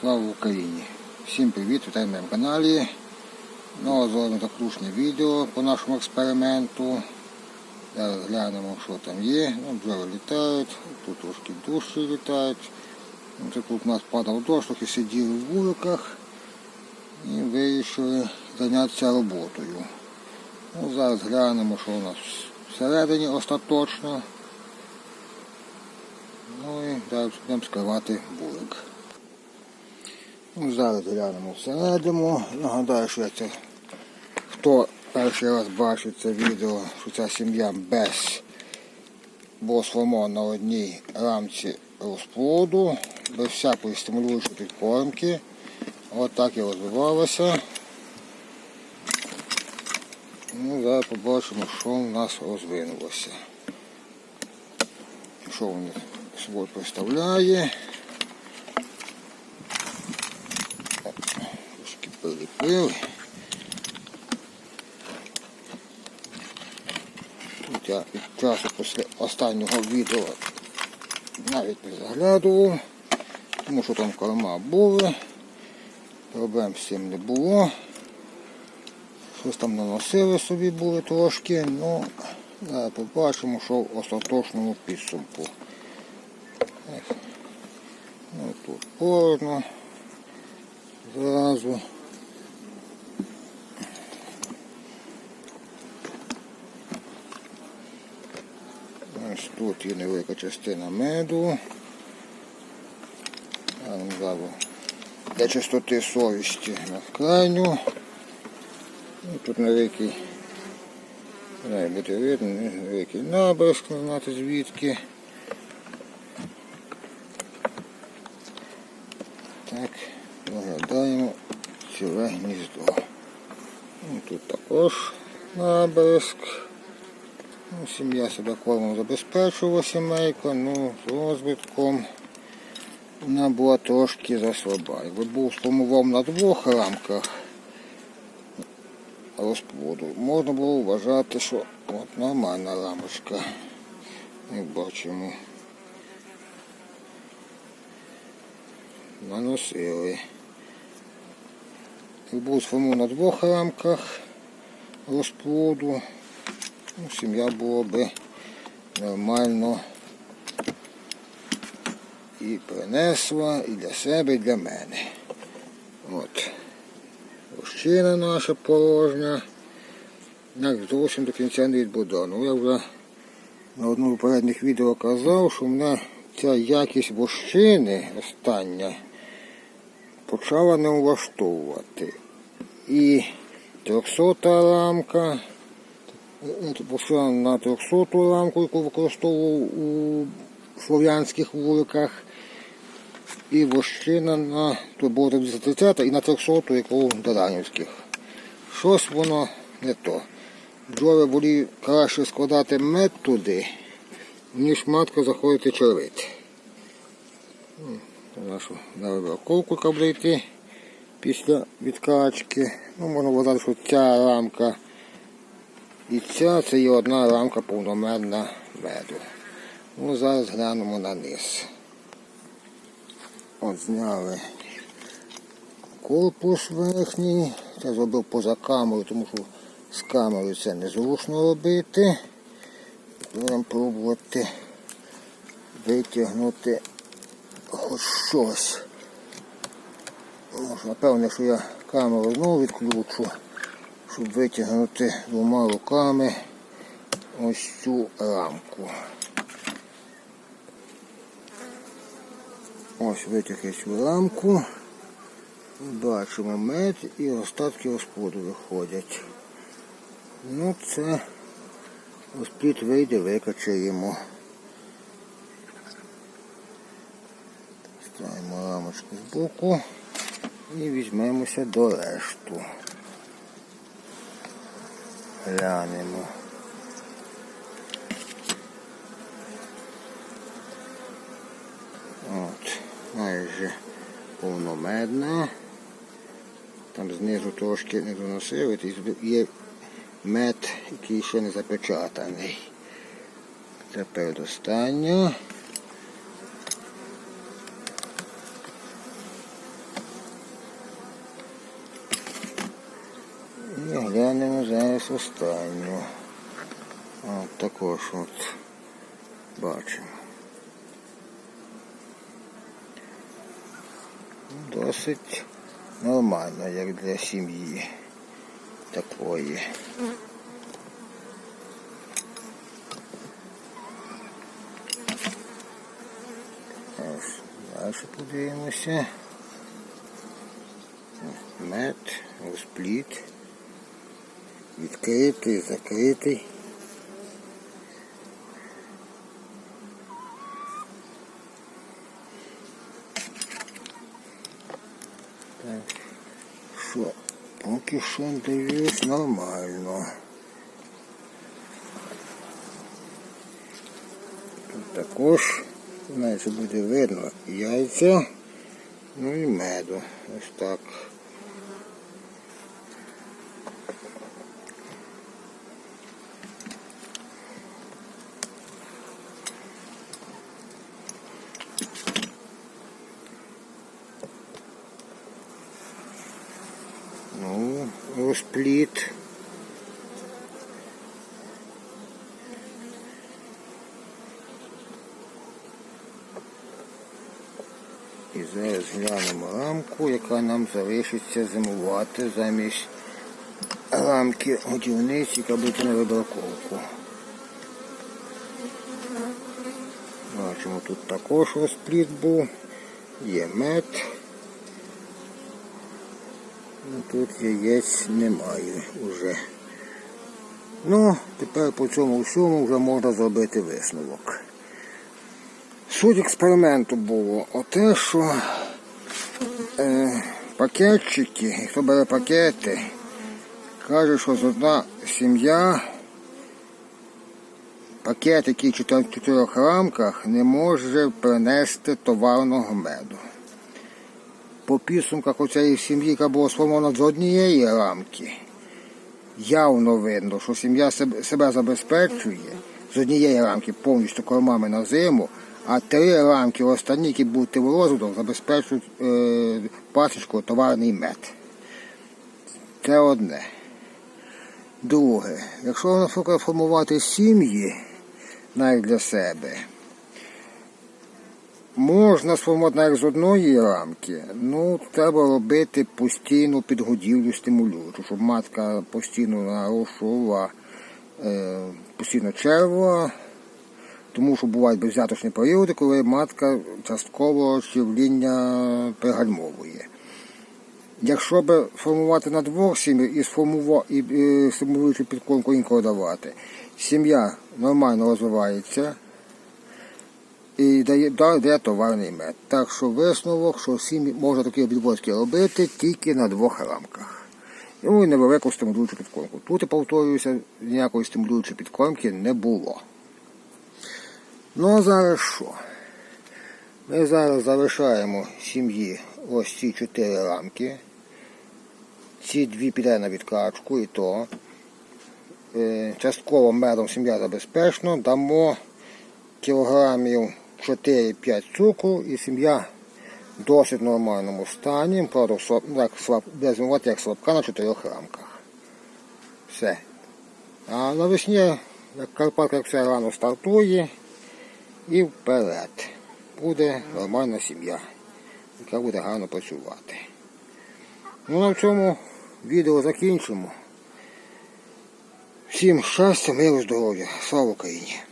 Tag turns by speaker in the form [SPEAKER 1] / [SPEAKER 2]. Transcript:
[SPEAKER 1] Слава Україні! Всім привіт, вітаю на моєму каналі. Ну, а з заключне відео по нашому експерименту. Зараз глянемо, що там є. Ну, бджоли літають, тут трошки душі літають. Ну, Це тут у нас падав дощ, трохи сиділи в вуликах і вирішили зайнятися роботою. Ну, зараз глянемо, що у нас всередині остаточно. Ну і зараз будемо скривати вулик. Ну, зараз глянемо всередину. Нагадаю, що це хто перший раз бачить це відео, що ця сім'я без було сформовано на одній рамці розплоду, без всякої стимулюючої підкормки. От так і розвивалося. Ну, зараз побачимо, що в нас розвинулося. Що він собою представляє. Трошки приліпили. Тут я від часу після останнього відео навіть не заглядував, тому що там корма були, проблем цим не було. Щось там наносили собі були трошки, ну зараз побачимо, що в остаточному підсумку. Ну, тут порно. Зразу. Ось тут є невелика частина меду. Для чистоти совісті на крайню. Ну, тут невеликий, не буде видно, невеликий набризк, не знати звідки. Так, виглядаємо ціле гніздо. Ну, Тут також набризк. Ну, сім'я себе кормом забезпечувала сімейка, ну, з розвитком вона була трошки заслаба. Якби був сформував на двох рамках розплоду, можна було вважати, що от нормальна рамочка. Як бачимо. Наносили. Був сформований на двох рамках розплоду, ну, сім'я була би нормально і принесла і для себе, і для мене. От. Лощина наша порожня. Як зовсім до кінця не відбудована. Ну, Я вже на одному з попередніх відео казав, що в мене ця якість вощини остання почала не влаштовувати. І 300 рамка, пошла на 300 рамку, яку використовував у слов'янських вуликах. І вощина на було 230 і на 300 яку у Даранівських. Щось воно не то. Бджоли були краще складати мед туди, ніж матка заходити червити. Нашу навела ковку після відкачки. Ну, можна вважати, що ця рамка і ця це є одна рамка повномерна меду. Ну, зараз глянемо на низ. От зняли корпус верхній. Це зробив поза камерою, тому що з камерою це незручно робити. Будемо пробувати витягнути хоч щось. Напевне, що я камеру знову відключу, щоб витягнути двома руками ось цю рамку. Ось витяг я цю рамку. Бачимо мед і остатки розплоду виходять. Ну це розплід вийде, викачаємо. Ставимо рамочку з боку і візьмемося до решту. Глянемо. От, майже повномедна. Там знизу трошки не доносили, є мед, який ще не запечатаний. Це передостання. глянемо зараз останню. От також от бачимо. Досить нормально, як для сім'ї такої. Ось, Далі подивимося. Мед, розпліт. Відкритий, закритий. Так, що, поки що дивлюсь нормально. Тут також, знаєте, буде видно яйця, ну і меду. Ось так. Ну, розпліт. І зараз глянемо рамку, яка нам залишиться зимувати замість рамки годівниці, яка буде на вибраковку. Бачимо, тут також розпліт був, є мед. Тут яєць немає вже. Ну, тепер по цьому всьому вже можна зробити висновок. Суть експерименту було оте, що е, пакетчики, хто бере пакети, каже, що з одна сім'я пакет, який в чотирьох рамках, не може принести товарного меду по підсумках оцієї сім'ї, яка була сформована з однієї рамки, явно видно, що сім'я себе, забезпечує з однієї рамки повністю кормами на зиму, а три рамки останні, які будуть в розвиток, забезпечують е, пасічку товарний мед. Це одне. Друге, якщо наприклад, формувати сім'ї навіть для себе, Можна сформувати з одної рамки, ну треба робити постійну підгодівлю стимулюючу, щоб матка постійно нарощувала е, постійно черва, тому що бувають безвзяточні періоди, коли матка частково щевління пригальмовує. Якщо би формувати на двох сім'ях і, сформува... і е, стимулюючи підкормку інколи давати, сім'я нормально розвивається і дає, да- дає товарний мед. Так що висновок, що всі можна такі обідвозки робити тільки на двох рамках. Ну і невелику стимулюючу підкормку. Тут, я повторююся, ніякої стимулюючої підкормки не було. Ну а зараз що? Ми зараз залишаємо сім'ї ось ці чотири рамки. Ці дві піде на відкачку і то. Е, Частково медом сім'я забезпечена, дамо кілограмів 4-5 цукру і сім'я в досить нормальному стані, правда, як слаб, без зимувати, як слабка на 4 рамках. Все. А навесні, як Карпатка, як все рано стартує і вперед. Буде нормальна сім'я, яка буде гарно працювати. Ну на цьому відео закінчимо. Всім щастя, миру, здоров'я. Слава Україні!